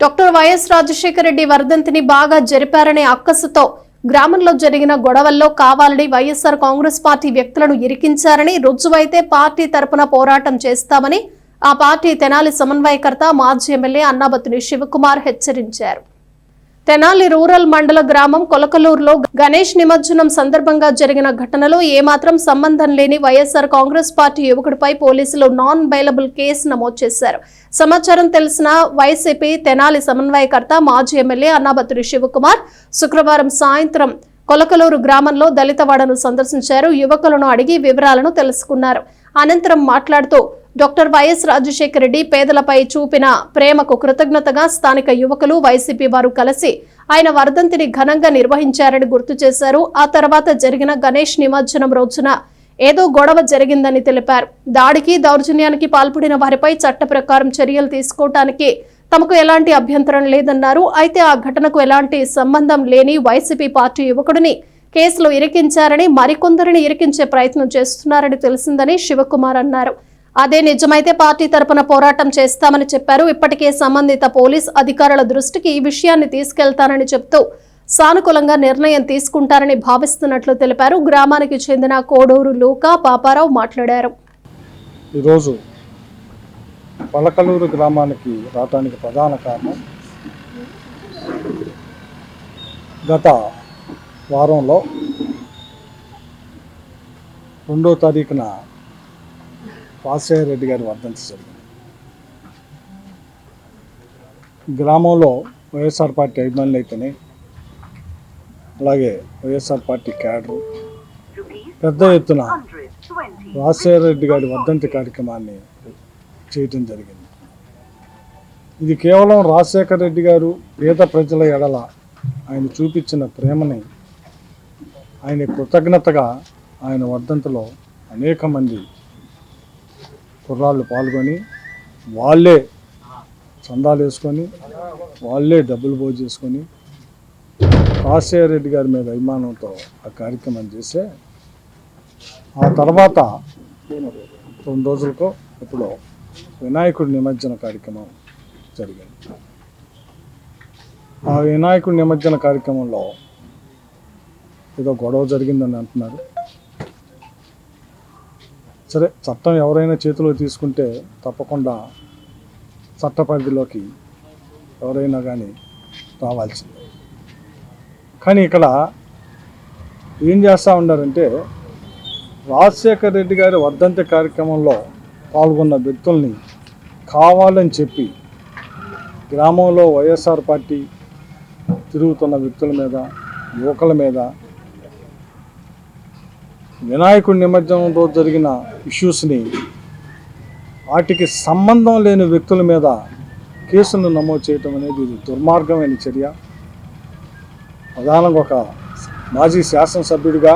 Doctor YS Rajasekhara Reddy వర్ధంతిని బాగా జరిపారనే అక్కసుతో గ్రామంలో జరిగిన గొడవల్లో కావాలని వైఎస్ఆర్ కాంగ్రెస్ పార్టీ వ్యక్తులను ఇరికించారని రుజువైతే పార్టీ తరపున పోరాటం చేస్తామని ఆ పార్టీ తెనాలి సమన్వయకర్త మాజీ ఎమ్మెల్యే అన్నాబతుని శివకుమార్ హెచ్చరించారు. తెనాలి రూరల్ మండల గ్రామం కొలకలూరులో గణేష్ నిమజ్జనం సందర్భంగా జరిగిన ఘటనలో ఏమాత్రం సంబంధం లేని వైఎస్ఆర్ కాంగ్రెస్ పార్టీ యువకుడిపై పోలీసులు నాన్ బైలబుల్ కేసు నమోదు చేశారు. సమాచారం తెలిసిన వైసీపీ తెనాలి సమన్వయకర్త మాజీ ఎమ్మెల్యే అన్నాబత్తుడి శివకుమార్ శుక్రవారం సాయంత్రం కొలకలూరు గ్రామంలో దళితవాడను సందర్శించారు. యువకులను అడిగి వివరాలను తెలుసుకున్నారు. అనంతరం మాట్లాడుతూ డాక్టర్ వైఎస్ రాజశేఖర రెడ్డి పేదలపై చూపిన ప్రేమకు కృతజ్ఞతగా స్థానిక యువకులు వైసీపీ వారు కలిసి ఆయన వర్ధంతిని ఘనంగా నిర్వహించారని గుర్తు చేశారు. ఆ తర్వాత జరిగిన గణేష్ నిమజ్జనం రోజున ఏదో గొడవ జరిగిందని తెలిపారు. దాడికి దౌర్జన్యానికి పాల్పడిన వారిపై చట్ట ప్రకారం చర్యలు తీసుకోవటానికి తమకు ఎలాంటి అభ్యంతరం లేదన్నారు. అయితే ఆ ఘటనకు ఎలాంటి సంబంధం లేని వైసీపీ పార్టీ యువకుడిని కేసులో ఇరికించారని మరికొందరిని ఇరికించే ప్రయత్నం చేస్తున్నారని తెలిసిందని శివకుమార్ అన్నారు. అదే నిజమైతే పార్టీ తరపున పోరాటం చేస్తామని చెప్పారు. ఇప్పటికే సంబంధిత పోలీస్ అధికారుల దృష్టికి ఈ విషయాన్ని తీసుకెళ్తానని చెప్తూ సానుకూలంగా నిర్ణయం తీసుకుంటారని భావిస్తున్నట్లు తెలిపారు. గ్రామానికి చెందిన కోడూరు లూకా పాపారావు మాట్లాడారు. ఈరోజు పలకలూరు గ్రామానికి రావడానికి ప్రధాన కారణం గత వారంలో రెండో తారీఖున వాసయ్య రెడ్డి గారి వర్ధంతి జరిగింది. గ్రామంలో వైఎస్ఆర్ పార్టీ అభిమానులు అయితేనే అలాగే వైఎస్ఆర్ పార్టీ క్యాడరు పెద్ద ఎత్తున వాసయ్య రెడ్డి గారి వర్ధంతి కార్యక్రమాన్ని చేయటం జరిగింది. ఇది కేవలం రాజశేఖర రెడ్డి గారు పేద ప్రజల ఎడల ఆయన చూపించిన ప్రేమని ఆయన కృతజ్ఞతగా ఆయన వర్ధంతిలో అనేక మంది కుర్రాళ్ళు పాల్గొని వాళ్ళే చందాలు వేసుకొని వాళ్ళే డబ్బులు పోగు చేసుకొని రాజశేఖర రెడ్డి గారి మీద అభిమానంతో ఆ కార్యక్రమం చేస్తే ఆ తర్వాత రెండు రోజులకు ఇప్పుడు వినాయకుడి నిమజ్జన కార్యక్రమం జరిగింది. ఆ వినాయకుడి నిమజ్జన కార్యక్రమంలో ఏదో గొడవ జరిగిందని అంటున్నారు. సరే చట్టం ఎవరైనా చేతిలో తీసుకుంటే తప్పకుండా చట్ట పరిధిలోకి ఎవరైనా కానీ రావాల్సిందే. కానీ ఇక్కడ ఏం చేస్తూ ఉన్నారంటే రాజశేఖర్ రెడ్డి గారి వర్ధంతి కార్యక్రమంలో పాల్గొన్న వ్యక్తుల్ని కావాలని చెప్పి గ్రామంలో వైఎస్ఆర్ పార్టీ తిరుగుతున్న వ్యక్తుల మీద యువకుల మీద వినాయకుడి నిమజ్జనంతో జరిగిన ఇష్యూస్ని వాటికి సంబంధం లేని వ్యక్తుల మీద కేసును నమోదు చేయటం అనేది ఇది దుర్మార్గమైన చర్య. ప్రధానంగా ఒక మాజీ శాసనసభ్యుడిగా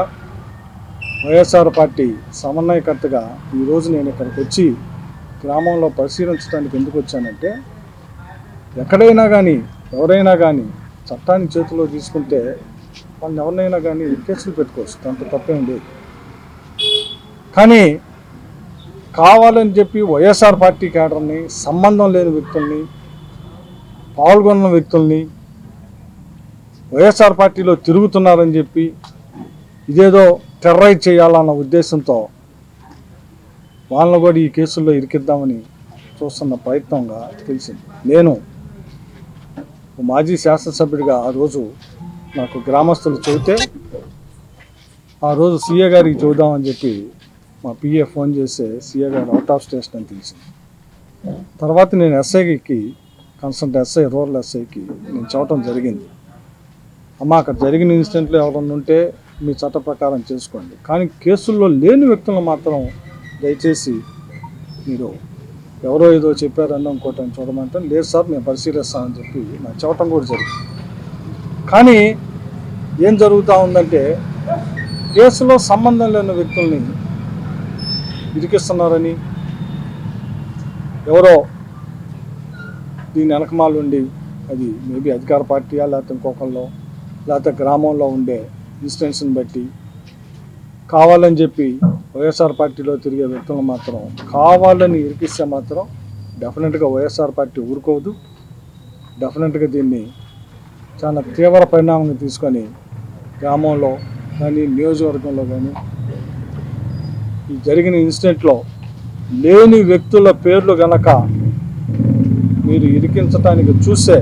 వైఎస్ఆర్ పార్టీ సమన్వయకర్తగా ఈరోజు నేను ఇక్కడికి వచ్చి గ్రామంలో పరిశీలించడానికి ఎందుకు వచ్చానంటే ఎక్కడైనా కానీ ఎవరైనా కానీ చట్టాన్ని చేతిలో తీసుకుంటే వాళ్ళని ఎవరినైనా కానీ కేసులు పెట్టుకోవచ్చు. దాంట్లో తప్పేం లేదు. కానీ కావాలని చెప్పి వైఎస్ఆర్ పార్టీ కేడర్ని సంబంధం లేని వ్యక్తుల్ని పాల్గొన్న వ్యక్తుల్ని వైఎస్ఆర్ పార్టీలో తిరుగుతున్నారని చెప్పి ఇదేదో టెర్రైజ్ చేయాలన్న ఉద్దేశంతో వాళ్ళని కూడా ఈ కేసుల్లో ఇరికిద్దామని చూస్తున్న ప్రయత్నంగా తెలిసింది. నేను మాజీ శాసనసభ్యుడిగా ఆ రోజు నాకు గ్రామస్తులు చెబితే ఆ రోజు సీఏ గారికి చూద్దామని చెప్పి మా పిఏ ఫోన్ చేస్తే CA garu out of station అని తెలిసింది తర్వాత నేను ఎస్ఐకి కన్సల్ట్ ఎస్ఐ రూరల్ ఎస్ఐకి నేను చెప్పడం జరిగింది. అమ్మ అక్కడ జరిగిన ఇన్సిడెంట్లు ఎవరన్నా ఉంటే మీ చట్ట ప్రకారం చేసుకోండి. కానీ కేసుల్లో లేని వ్యక్తులను మాత్రం దయచేసి మీరు ఎవరో ఏదో చెప్పారన్న ఇంకోటి చూడమంటే లేదు సార్ మేము పరిశీలిస్తామని చెప్పి నాకు చెప్పటం కూడా జరిగింది. కానీ ఏం జరుగుతూ ఉందంటే కేసులో సంబంధం లేని వ్యక్తుల్ని ఇరికిస్తున్నారని ఎవరో దీని వెనకమాలు ఉండి అది మేబీ అధికార పార్టీయా లేకపోతే ఇంకొకళ్ళో లేకపోతే గ్రామంలో ఉండే ఇన్సిడెంట్స్ని బట్టి కావాలని చెప్పి వైఎస్ఆర్ పార్టీలో తిరిగే వ్యక్తులు మాత్రం కావాలని ఇరికిస్తే మాత్రం డెఫినెట్గా వైఎస్ఆర్ పార్టీ ఊరుకోదు. డెఫినెట్గా దీన్ని చాలా తీవ్ర పరిణామంగా తీసుకొని గ్రామంలో కానీ నియోజకవర్గంలో కానీ ఈ జరిగిన ఇన్సిడెంట్లో లేని వ్యక్తుల పేర్లు గనక మీరు ఇరికించడానికి చూస్తే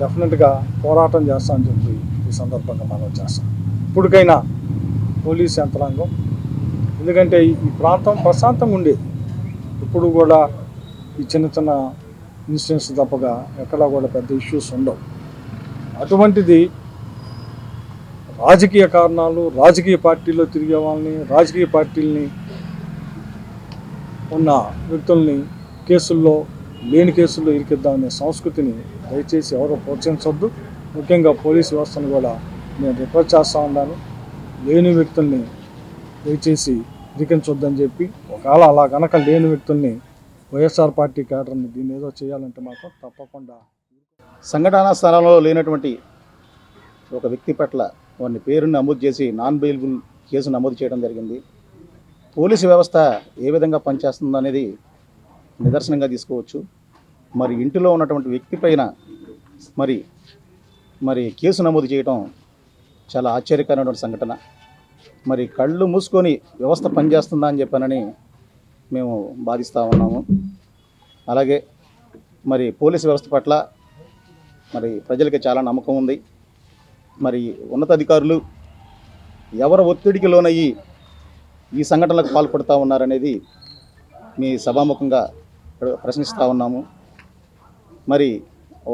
డెఫినెట్గా పోరాటం చేస్తామని చెప్పి ఈ సందర్భంగా మనం చేస్తాం. ఇప్పటికైనా పోలీస్ యంత్రాంగం ఎందుకంటే ఈ ఈ ప్రాంతం ప్రశాంతంగా ఉండేది. ఇప్పుడు కూడా ఈ చిన్న చిన్న ఇన్సిడెంట్స్ తప్పగా ఎక్కడా కూడా పెద్ద ఇష్యూస్ ఉండవు. అటువంటిది రాజకీయ కారణాలు రాజకీయ పార్టీలో తిరిగే వాళ్ళని రాజకీయ పార్టీలని ఉన్న వ్యక్తుల్ని కేసుల్లో లేని కేసుల్లో ఇరికిద్దామనే సంస్కృతిని దయచేసి ఎవరు ప్రోత్సహించొద్దు. ముఖ్యంగా పోలీస్ వ్యవస్థను కూడా నేను రిఫర్ చేస్తూ ఉన్నాను. లేని వ్యక్తుల్ని దయచేసి ఇరికించొద్దని చెప్పి ఒకవేళ అలా కనుక లేని వ్యక్తుల్ని వైఎస్ఆర్ పార్టీ కేడర్ని దీన్ని ఏదో చేయాలంటే మాత్రం తప్పకుండా. సంఘటనా స్థలంలో లేనటువంటి ఒక వ్యక్తి పట్ల వారిని పేరుని నమోదు చేసి నాన్ బెయిలబుల్ కేసు నమోదు చేయడం జరిగింది. పోలీసు వ్యవస్థ ఏ విధంగా పనిచేస్తుందో అనేది నిదర్శనంగా తీసుకోవచ్చు. మరి ఇంటిలో ఉన్నటువంటి వ్యక్తి పైన మరి మరి కేసు నమోదు చేయడం చాలా ఆశ్చర్యకరమైనటువంటి సంఘటన. మరి కళ్ళు మూసుకొని వ్యవస్థ పనిచేస్తుందా అని చెప్పానని మేము బాధిస్తూ ఉన్నాము. అలాగే మరి పోలీసు వ్యవస్థ పట్ల మరి ప్రజలకి చాలా నమ్మకం ఉంది. మరి ఉన్నతాధికారులు ఎవరు ఒత్తిడికి లోనయ్యి ఈ సంఘటనలకు పాల్పడుతూ ఉన్నారనేది మీ సభాముఖంగా ప్రశ్నిస్తూ ఉన్నాము. మరి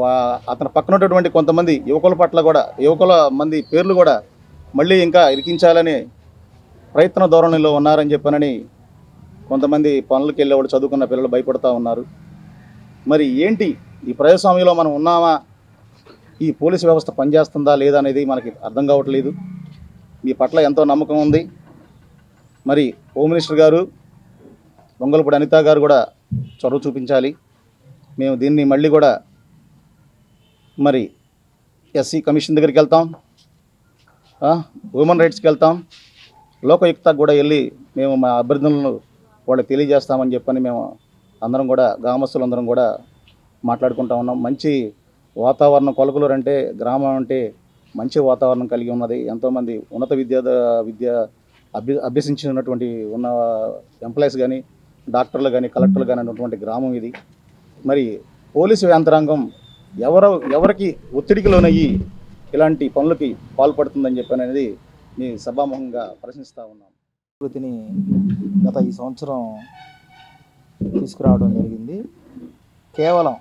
వా అతని పక్కన ఉన్నటువంటి కొంతమంది యువకుల పట్ల కూడా యువకుల మంది పేర్లు కూడా మళ్ళీ ఇంకా ఇరికించాలని ప్రయత్న ధోరణిలో ఉన్నారని చెప్పానని కొంతమంది పనులకు వెళ్ళేవాళ్ళు చదువుకున్న పిల్లలు భయపడుతూ ఉన్నారు. మరి ఏంటి? ఈ ప్రజాస్వామ్యంలో మనం ఉన్నామా? ఈ పోలీసు వ్యవస్థ పనిచేస్తుందా లేదా అనేది మనకి అర్థం కావట్లేదు. మీ పట్ల ఎంతో నమ్మకం ఉంది. మరి హోమ్ మినిస్టర్ గారు దొంగలపూడి అనిత గారు కూడా చొరవ చూపించాలి. మేము దీన్ని మళ్ళీ కూడా మరి ఎస్సీ కమిషన్ దగ్గరికి వెళ్తాం. ఉమెన్ హ్యూమన్ రైట్స్కి వెళ్తాం. లోకయుక్తకు కూడా వెళ్ళి మేము మా అభ్యర్థులను వాళ్ళకి తెలియజేస్తామని చెప్పని మేము అందరం కూడా గ్రామస్తులందరం కూడా మాట్లాడుకుంటా ఉన్నాం. మంచి వాతావరణం కొలకలూరు అంటే గ్రామం అంటే మంచి వాతావరణం కలిగి ఉన్నది. ఎంతోమంది ఉన్నత విద్య విద్య అభ్య అభ్యసించినటువంటి ఉన్న ఎంప్లాయీస్ కానీ డాక్టర్లు కానీ కలెక్టర్లు కానీ ఉన్నటువంటి గ్రామం ఇది. మరి పోలీసు యంత్రాంగం ఎవరు ఎవరికి ఒత్తిడికి లోనయ్యి ఇలాంటి పనులకి పాల్పడుతుందని చెప్పి అనేది మీ సభాముఖంగా ప్రశ్నిస్తూ ఉన్నాం. ప్రకృతిని గత ఈ సంవత్సరం తీసుకురావడం జరిగింది. కేవలం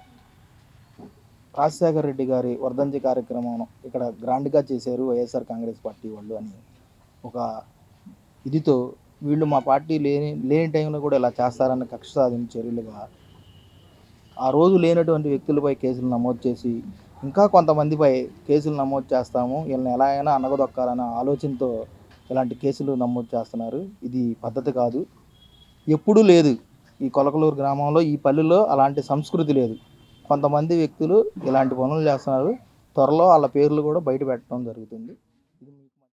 రాజశేఖర రెడ్డి గారి వర్ధంతి కార్యక్రమం ఇక్కడ గ్రాండ్గా చేశారు వైఎస్ఆర్ కాంగ్రెస్ పార్టీ వాళ్ళు అని ఒక ఇదితో వీళ్ళు మా పార్టీ లేని లేని టైంలో కూడా ఇలా చేస్తారన్న కక్ష సాధించిన చర్యలుగా ఆ రోజు లేనటువంటి వ్యక్తులపై కేసులు నమోదు చేసి ఇంకా కొంతమందిపై కేసులు నమోదు చేస్తాము. వీళ్ళని ఎలా అయినా అనగదొక్కాలన్న ఆలోచనతో ఇలాంటి కేసులు నమోదు చేస్తున్నారు. ఇది పద్ధతి కాదు. ఎప్పుడూ లేదు. ఈ కొలకలూరు గ్రామంలో ఈ పల్లెలో అలాంటి సంస్కృతి లేదు. కొంతమంది వ్యక్తులు ఇలాంటి పనులు చేస్తున్నారు. త్వరలో వాళ్ళ పేర్లు కూడా బయట పెట్టడం జరుగుతుంది.